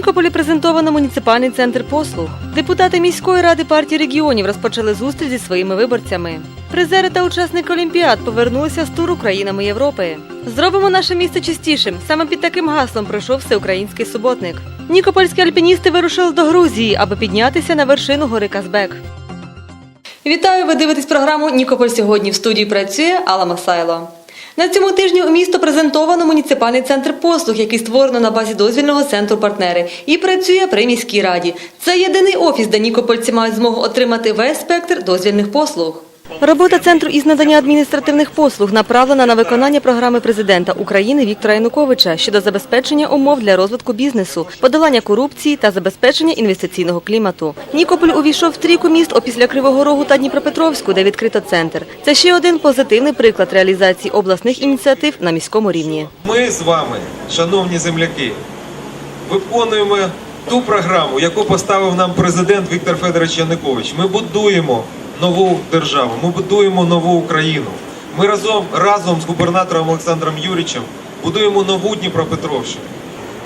Нікополі презентовано муніципальний центр послуг. Депутати міської ради партії регіонів розпочали зустріч зі своїми виборцями. Призери та учасники Олімпіад повернулися з туру країнами Європи. Зробимо наше місто чистішим. Саме під таким гаслом пройшов всеукраїнський суботник. Нікопольські альпіністи вирушили до Грузії, аби піднятися на вершину гори Казбек. Вітаю! Ви дивитесь програму Нікополь сьогодні. В студії працює Алла Масайло. На цьому тижні у місто презентовано муніципальний центр послуг, який створено на базі дозвільного центру партнери, і працює при міській раді. Це єдиний офіс, де нікопольці мають змогу отримати весь спектр дозвільних послуг. Робота центру із надання адміністративних послуг направлена на виконання програми президента України Віктора Януковича щодо забезпечення умов для розвитку бізнесу, подолання корупції та забезпечення інвестиційного клімату. Нікополь увійшов в трійку міст опісля Кривого Рогу та Дніпропетровську, де відкрито центр. Це ще один позитивний приклад реалізації обласних ініціатив на міському рівні. Ми з вами, шановні земляки, виконуємо ту програму, яку поставив нам президент Віктор Федорович Янукович. Ми будуємо нову державу, ми будуємо нову Україну. Ми разом, разом з губернатором Олександром Юрічем будуємо нову Дніпропетровщину.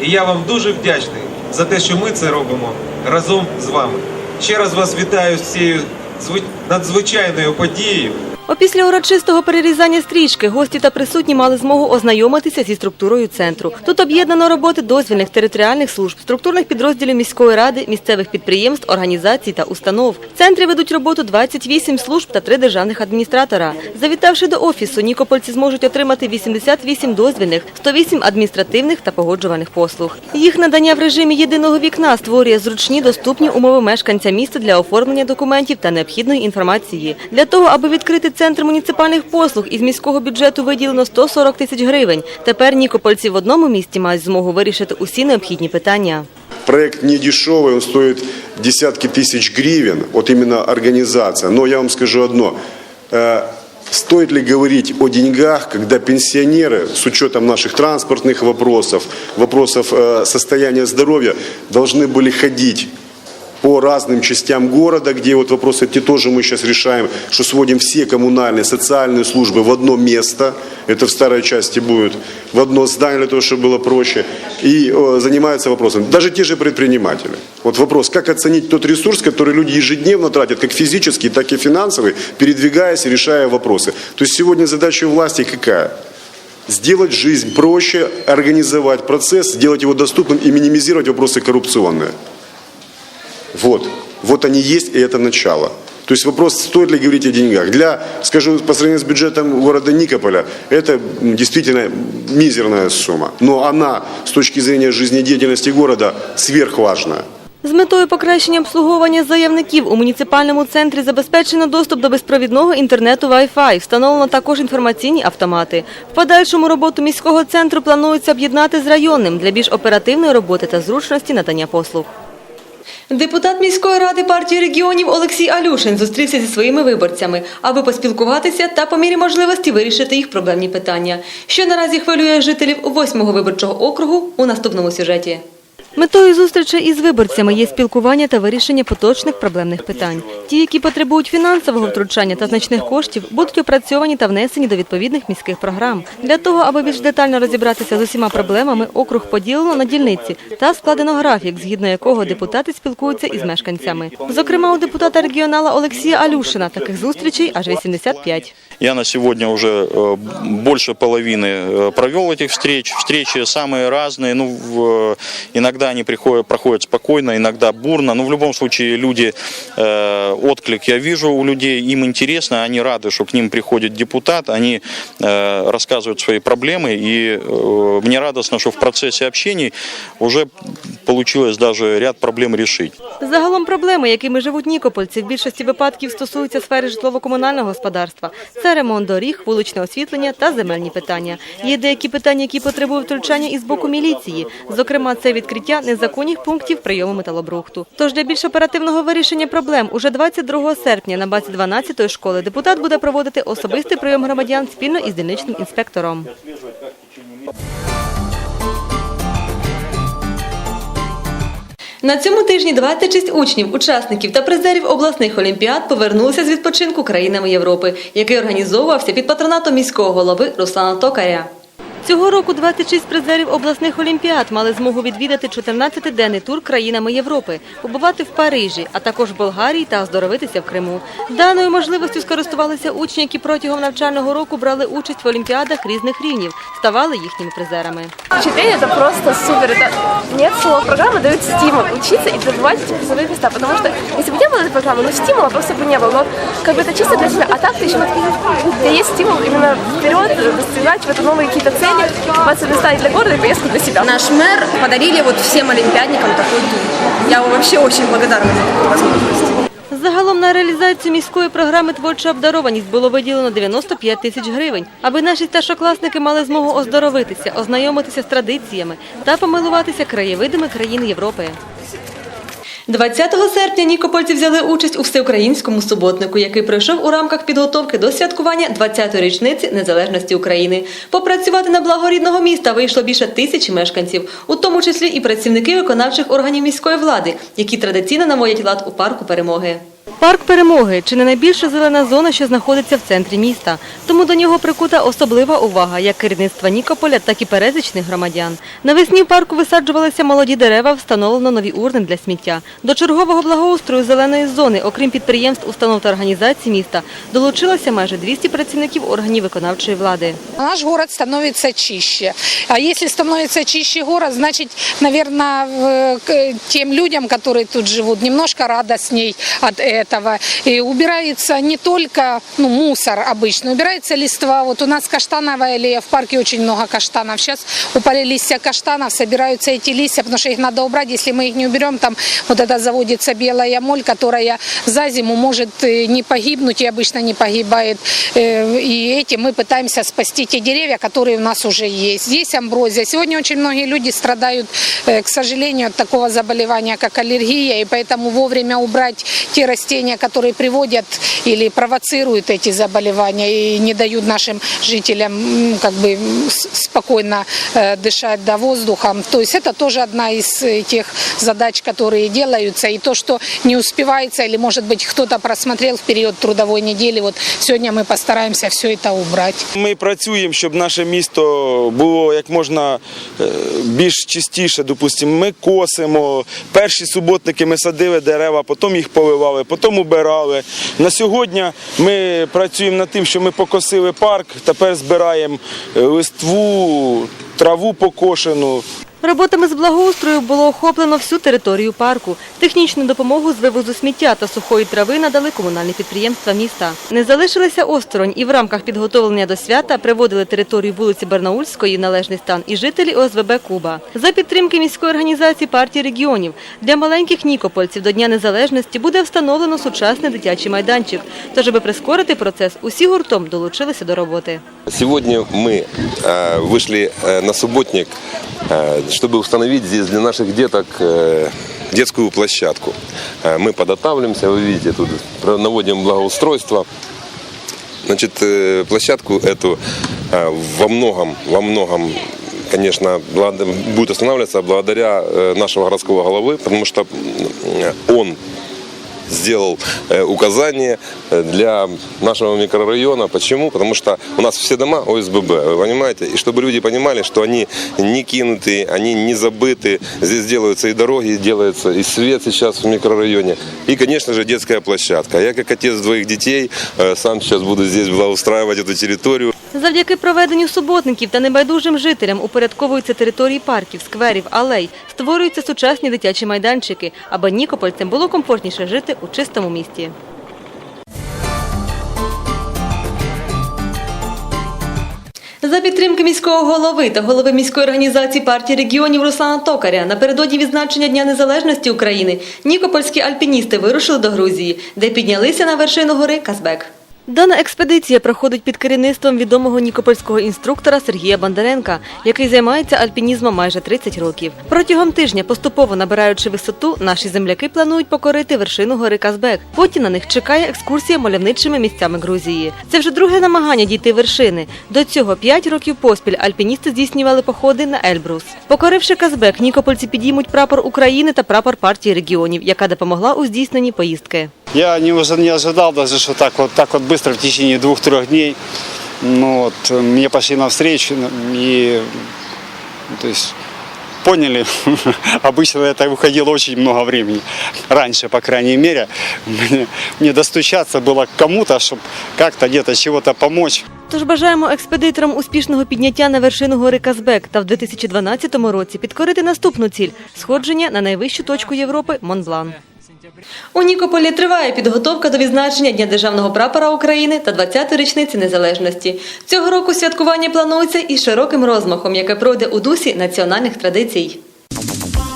І я вам дуже вдячний за те, що ми це робимо разом з вами. Ще раз вас вітаю з цією зви- надзвичайною подією. Опісля урочистого перерізання стрічки гості та присутні мали змогу ознайомитися зі структурою центру. Тут об'єднано роботи дозвільних територіальних служб, структурних підрозділів міської ради, місцевих підприємств, організацій та установ. В центрі ведуть роботу 28 служб та 3 державних адміністратора. Завітавши до офісу, нікопольці зможуть отримати 88 дозвільних, 108 адміністративних та погоджувальних послуг. Їх надання в режимі єдиного вікна створює зручні доступні умови мешканця міста для оформлення документів та необхідної інформації. Для того, аби відкрити центр муніципальних послуг, із міського бюджету виділено 140 тисяч гривень. Тепер нікопольці в одному місті мають змогу вирішити усі необхідні питання. Проект не дешевый, он стоит десятки тысяч гривен, вот именно организация. Но я вам скажу одно, э, стоит ли говорить о деньгах, когда пенсионеры, с учетом наших транспортных вопросов, вопросов э, состояния здоровья, должны были ходить по разным частям города, где вот вопросы эти тоже мы сейчас решаем, что сводим все коммунальные, социальные службы в одно место, это в старой части будет, в одно здание для того, чтобы было проще, и э, занимаются вопросом. Даже те же предприниматели. Вот вопрос, как оценить тот ресурс, который люди ежедневно тратят, как физический, так и финансовый, передвигаясь и решая вопросы. То есть сегодня задача власти какая? Сделать жизнь проще, организовать процесс, сделать его доступным и минимизировать вопросы коррупционные. Вот. Вот они есть, и это начало. То есть вопрос, стоит ли говорить о деньгах. Для, скажу, по сравнению с бюджетом города Никополя, это действительно мизерная сумма. Но она, с точки зрения жизнедеятельности города, сверхважная. З метою покращення обслуговування заявників у муніципальному центрі забезпечено доступ до безпровідного інтернету Wi-Fi. Встановлено також інформаційні автомати. В подальшому роботу міського центру планується об'єднати з районним для більш оперативної роботи та зручності надання послуг. Депутат міської ради партії регіонів Олексій Алюшин зустрівся зі своїми виборцями, аби поспілкуватися та по мірі можливості вирішити їх проблемні питання. Що наразі хвилює жителів 8-го виборчого округу у наступному сюжеті. Метою зустрічі із виборцями є спілкування та вирішення поточних проблемних питань. Ті, які потребують фінансового втручання та значних коштів, будуть опрацьовані та внесені до відповідних міських програм. Для того, аби більш детально розібратися з усіма проблемами, округ поділено на дільниці та складено графік, згідно якого депутати спілкуються із мешканцями. Зокрема, у депутата регіонала Олексія Алюшина таких зустрічей аж 85. Я на сегодня уже э, больше половины э, провел этих встреч. Встречи самые разные. Ну, в- иногда они приходят, проходят спокойно, иногда бурно. Но в любом случае люди, э, отклик я вижу у людей, им интересно, они рады, что к ним приходит депутат, они э, рассказывают свои проблемы. И э, мне радостно, что в процессе общений уже получилось даже ряд проблем решить. Загалом проблеми, якими живуть нікопольці, в більшості випадків стосуються сфери житлово-комунального господарства. Це ремонт доріг, вуличне освітлення та земельні питання. Є деякі питання, які потребують втручання із боку міліції. Зокрема, це відкриття незаконних пунктів прийому металобрухту. Тож для більш оперативного вирішення проблем уже 22 серпня на базі 12-ї школи депутат буде проводити особистий прийом громадян спільно із дільничним інспектором. На цьому тижні 26 учнів, учасників та призерів обласних олімпіад повернулися з відпочинку країнами Європи, який організовувався під патронатом міського голови Руслана Токаря. Цього року 26 призерів обласних олімпіад мали змогу відвідати 14-денний тур країнами Європи, побувати в Парижі, а також в Болгарії та оздоровитися в Криму. Даною можливістю скористувалися учні, які протягом навчального року брали участь в олімпіадах різних рівнів, ставали їхніми призерами. Впечатление это просто супер. Это нет слова программы дает стимул учиться и добивать эти призовые места. Потому что если бы не было этой программы, ну стимула просто бы не было. Но как бы это чисто для себя. А так ты еще вот, у тебя есть стимул именно вперед достигать в это новые какие-то цели, особенно ставить для города и поездку для себя. Наш мэр подарили вот всем олимпиадникам такой тур. Я вообще очень благодарна за такую возможность. Загалом на реалізацію міської програми Творча обдарованість було виділено 95 тисяч гривень, аби наші старшокласники мали змогу оздоровитися, ознайомитися з традиціями та помилуватися краєвидами країн Європи. 20 серпня нікопольці взяли участь у всеукраїнському суботнику, який пройшов у рамках підготовки до святкування 20-ї річниці незалежності України. Попрацювати на благо рідного міста вийшло більше тисячі мешканців, у тому числі і працівники виконавчих органів міської влади, які традиційно наводять лад у парку перемоги. Парк перемоги чи не найбільша зелена зона, що знаходиться в центрі міста. Тому до нього прикута особлива увага як керівництва Нікополя, так і пересічних громадян. Навесні в парку висаджувалися молоді дерева, встановлено нові урни для сміття. До чергового благоустрою зеленої зони, окрім підприємств, установ та організацій міста, долучилося майже 200 працівників органів виконавчої влади. Наш город становится чище. А если становится чище город, значит, наверное, тем людям, которые тут живут, немножко радостней от этого. И убирается не только ну, мусор обычно, убирается листва. Вот у нас каштановая аллея, в парке очень много каштанов. Сейчас упали листья каштанов, собираются эти листья, потому что их надо убрать. Если мы их не уберем, там вот это заводится белая моль, которая за зиму может э, не погибнуть и обычно не погибает. Э, И этим мы пытаемся спасти те деревья, которые у нас уже есть. Здесь амброзия. Сегодня очень многие люди страдают, э, к сожалению, от такого заболевания, как аллергия, и поэтому вовремя убрать те растения, которые приводят или провоцируют эти заболевания и не дают нашим жителям м, как бы м, с- спокойно э, дышать до воздухом. То есть это тоже одна из э, тех задач, которые делаются. И то, что не успевается, или может быть кто-то просмотрел в период трудовой недели, вот сегодня мы постараемся все это убрать. Ми працюємо, щоб наше місто було як можна е, більш чистіше. Допустимо, ми косимо. Перші суботники ми садили дерева, потім їх поливали, потім убирали. На сьогодні ми працюємо над тим, що ми покосили парк, тепер збираємо е, листву, траву покошену. Роботами з благоустрою було охоплено всю територію парку. Технічну допомогу з вивозу сміття та сухої трави надали комунальні підприємства міста. Не залишилися осторонь і в рамках підготовлення до свята приводили територію вулиці Барнаульської в належний стан і жителі ОСВБ Куба. За підтримки міської організації партії регіонів для маленьких нікопольців до Дня Незалежності буде встановлено сучасний дитячий майданчик. Тож, аби прискорити процес, усі гуртом долучилися до роботи. Сегодня мы э, вышли э, на субботник, э, чтобы установить здесь для наших деток э, детскую площадку. Э, мы подготавливаемся, вы видите, тут наводим благоустройство. Значит, э, площадку эту э, во многом, во многом конечно, благо- будет останавливаться благодаря э, нашего городского головы, потому что м, он сделал э, указание э, для нашего микрорайона. Почему? Потому что у нас все дома ОСББ, вы понимаете? И чтобы люди понимали, что они не кинуты, они не забыты. Здесь делаются и дороги, делается и свет сейчас в микрорайоне. И, конечно же, детская площадка. Я, как отец двоих детей, э, сам сейчас буду здесь благоустраивать эту территорию. Завдяки проведенню суботників та небайдужим жителям упорядковуються території парків, скверів, алей, створюються сучасні дитячі майданчики, аби нікопольцям було комфортніше жити у чистому місті. За підтримки міського голови та голови міської організації партії регіонів Руслана Токаря напередодні відзначення Дня Незалежності України нікопольські альпіністи вирушили до Грузії, де піднялися на вершину гори Казбек. Дана експедиція проходить під керівництвом відомого нікопольського інструктора Сергія Бондаренка, який займається альпінізмом майже 30 років. Протягом тижня, поступово набираючи висоту, наші земляки планують покорити вершину гори Казбек. Потім на них чекає екскурсія мальовничими місцями Грузії. Це вже друге намагання дійти вершини. До цього 5 років поспіль альпіністи здійснювали походи на Ельбрус. Покоривши Казбек, нікопольці підіймуть прапор України та прапор партії регіонів, яка допомогла у здійсненні поїздки. Я не, уже не ожидал даже, что так вот, так вот быстро в течение двух-трех дней Ну вот, э, мне пошли навстречу и, ну, то есть, поняли. Обычно это уходило очень много времени. Раньше, по крайней мере, мне, мне достучаться было к кому-то, чтобы как-то где-то чего-то помочь. Тож бажаємо експедиторам успішного підняття на вершину гори Казбек та в 2012 році підкорити наступну ціль сходження на найвищу точку Європи Монблан. У Нікополі триває підготовка до відзначення Дня державного прапора України та 20-ї річниці незалежності. Цього року святкування планується із широким розмахом, яке пройде у дусі національних традицій.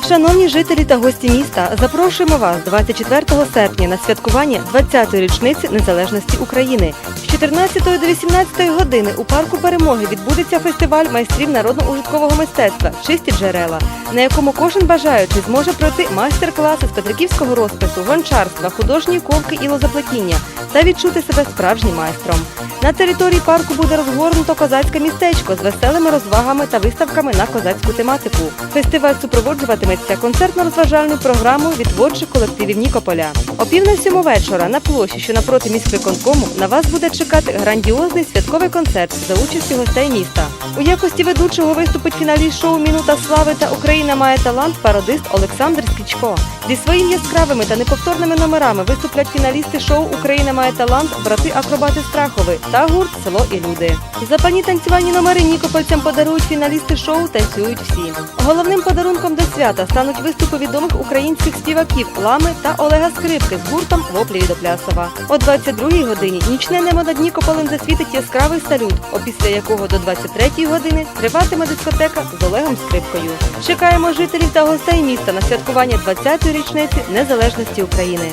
Шановні жителі та гості міста, запрошуємо вас 24 серпня на святкування 20-ї річниці незалежності України. З 14 до 18 години у парку Перемоги відбудеться фестиваль майстрів народно-ужиткового мистецтва Чисті джерела, на якому кожен бажаючий зможе пройти майстер-класи з петриківського розпису, гончарства, художньої ковки і лозоплетіння та відчути себе справжнім майстром. На території парку буде розгорнуто козацьке містечко з веселими розвагами та виставками на козацьку тематику. Фестиваль супроводжуватиметься концертно-розважальною програмою від творчих колективів Нікополя. О пів на сьому вечора на площі, що напроти міськвиконкому, на вас буде чекати грандіозний святковий концерт за участю гостей міста. У якості ведучого виступить фіналіст шоу Мінута слави та Україна має талант пародист Олександр Скічко. Зі своїми яскравими та неповторними номерами виступлять фіналісти шоу Україна має талант, брати акробати Страхови та гурт Село і люди. Запані танцювальні номери нікопольцям подарують фіналісти шоу Танцюють всі. Головним подарунком до свята стануть виступи відомих українських співаків Лами та Олега Скрипки з гуртом Воплі до плясова. О 22-й годині нічне небо над Нікополем засвітить яскравий салют, опісля якого до 23-ї години триватиме дискотека з Олегом Скрипкою. Чекаємо жителів та гостей міста на святкування 20-ї річниці незалежності України.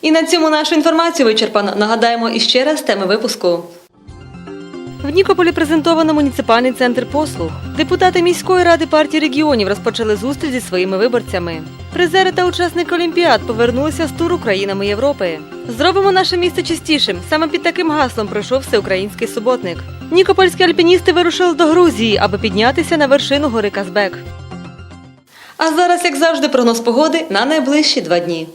І на цьому нашу інформацію вичерпано. Нагадаємо іще раз теми випуску. В Нікополі презентовано муніципальний центр послуг. Депутати міської ради партії регіонів розпочали зустріч зі своїми виборцями. Призери та учасники Олімпіад повернулися з туру країнами Європи. Зробимо наше місто чистішим. Саме під таким гаслом пройшов всеукраїнський суботник. Нікопольські альпіністи вирушили до Грузії, аби піднятися на вершину гори Казбек. А зараз, як завжди, прогноз погоди на найближчі два дні.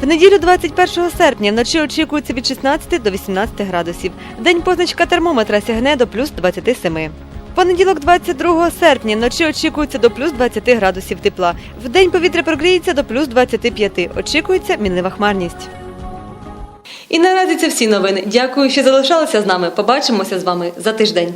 В неділю 21 серпня вночі очікується від 16 до 18 градусів. В день позначка термометра сягне до плюс 27. В понеділок 22 серпня вночі очікується до плюс 20 градусів тепла. В день повітря прогріється до плюс 25. Очікується мінлива хмарність. І наразі це всі новини. Дякую, що залишалися з нами. Побачимося з вами за тиждень.